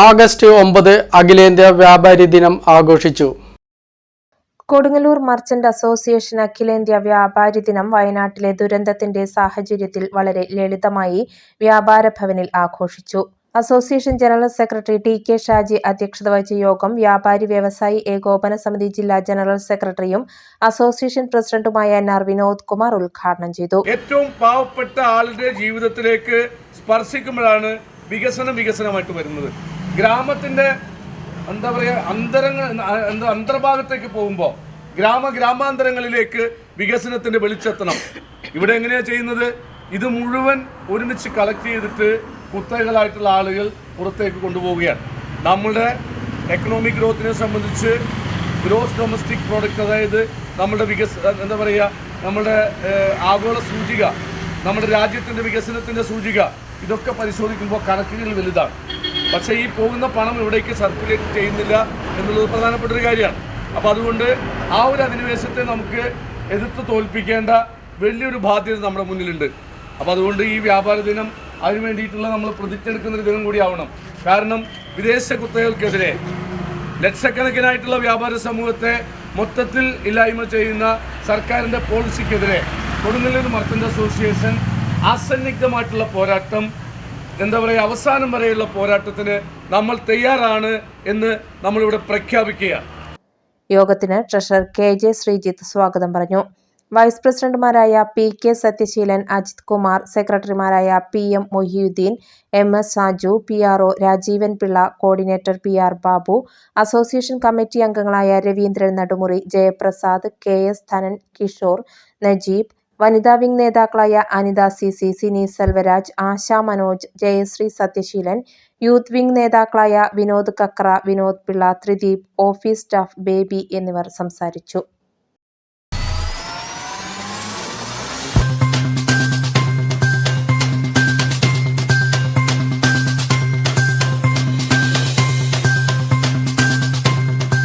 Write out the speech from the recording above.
August ഒമ്പത് അഖിലേന്ത്യാ വ്യാപാരി ദിനം ആഘോഷിച്ചു. കൊടുങ്ങല്ലൂർ മർച്ചന്റ് അസോസിയേഷൻ അഖിലേന്ത്യാ വ്യാപാരി ദിനം വയനാട്ടിലെ ദുരന്തത്തിന്റെ സാഹചര്യത്തിൽ വളരെ ലളിതമായി വ്യാപാര ഭവനിൽ ആഘോഷിച്ചു. Association general secretary T K Shaji അധ്യക്ഷത വഹിച്ച യോഗം വ്യാപാരി വ്യവസായി ഏകോപന സമിതി ജില്ലാ ജനറൽ സെക്രട്ടറിയും അസോസിയേഷൻ പ്രസിഡന്റുമായ എൻ ആർ വിനോദ് കുമാർ ഉദ്ഘാടനം ചെയ്തു. ഏറ്റവും പാവപ്പെട്ട ആളുടെ ജീവിതത്തിലേക്ക് സ്പർശിക്കുമ്പോഴാണ് വികസനം വികസനമായിട്ട് വരുന്നത്. ഗ്രാമത്തിന്റെ എന്താ പറയുക അന്തരങ്ങൾ എന്താ അന്തർഭാഗത്തേക്ക് പോകുമ്പോൾ ഗ്രാമ ഗ്രാമാന്തരങ്ങളിലേക്ക് വികസനത്തിന്റെ വെളിച്ചെത്തണം. ഇവിടെ എങ്ങനെയാണ് ചെയ്യുന്നത്? ഇത് മുഴുവൻ ഒരുമിച്ച് കളക്ട് ചെയ്തിട്ട് കുത്തകളായിട്ടുള്ള ആളുകൾ പുറത്തേക്ക് കൊണ്ടുപോവുകയാണ്. നമ്മളുടെ എക്കണോമിക് ഗ്രോത്തിനെ സംബന്ധിച്ച് ഗ്രോസ് ഡൊമസ്റ്റിക് പ്രോഡക്റ്റ് അതായത് നമ്മുടെ വികസ എന്താ പറയുക നമ്മുടെ ആഗോള സൂചിക നമ്മുടെ രാജ്യത്തിന്റെ വികസനത്തിന്റെ സൂചിക ഇതൊക്കെ പരിശോധിക്കുമ്പോൾ കണക്കുകൾ വലുതാണ്. പക്ഷേ ഈ പോകുന്ന പണം ഇവിടേക്ക് സർക്കുലേറ്റ് ചെയ്യുന്നില്ല എന്നുള്ളത് പ്രധാനപ്പെട്ട ഒരു കാര്യമാണ്. അപ്പോൾ അതുകൊണ്ട് ആ ഒരു അധിനിവേശത്തെ നമുക്ക് എതിർത്ത് തോൽപ്പിക്കേണ്ട വലിയൊരു ബാധ്യത നമ്മുടെ മുന്നിലുണ്ട്. അപ്പോൾ അതുകൊണ്ട് ഈ വ്യാപാര ദിനം അതിന് വേണ്ടിയിട്ടുള്ള നമ്മൾ പ്രതിജ്ഞ എടുക്കുന്ന ഒരു ദിനം കൂടിയാവണം. കാരണം വിദേശ കുത്തകൾക്കെതിരെ ലക്ഷക്കണക്കിനായിട്ടുള്ള വ്യാപാര സമൂഹത്തെ മൊത്തത്തിൽ ഇല്ലായ്മ ചെയ്യുന്ന സർക്കാരിന്റെ പോളിസിക്കെതിരെ കൊടുങ്ങല്ലൂർ മർച്ചന്റ് അസോസിയേഷൻ അസന്നിഗ്ധമായിട്ടുള്ള പോരാട്ടം എന്താ പറയുക അവസാനം വരെയുള്ള പോരാട്ടത്തിന് നമ്മൾ തയ്യാറാണ് എന്ന് നമ്മളിവിടെ പ്രഖ്യാപിക്കുകയാണ് യോഗത്തിന് ട്രഷറർ കെ ജെ ശ്രീജിത്ത് സ്വാഗതം പറഞ്ഞു. വൈസ് പ്രസിഡന്റുമാരായ പി കെ സത്യശീലൻ അജിത് കുമാർ സെക്രട്ടറിമാരായ P M Mohiyudheen M S Saju P R O Rajeevan Pillai coordinator P R Babu association committee അംഗങ്ങളായ രവീന്ദ്രൻ നടുമുറി ജയപ്രസാദ് കെ എസ് ധനൻ കിഷോർ നജീബ് വനിതാ വിംഗ് നേതാക്കളായ Anitha C C Sini Selvaraj Asha Manoj Jayasree Sathyaseelan youth wing നേതാക്കളായ Vinod Kakra Vinod Pillai Thrideep office staff baby എന്നിവർ സംസാരിച്ചു.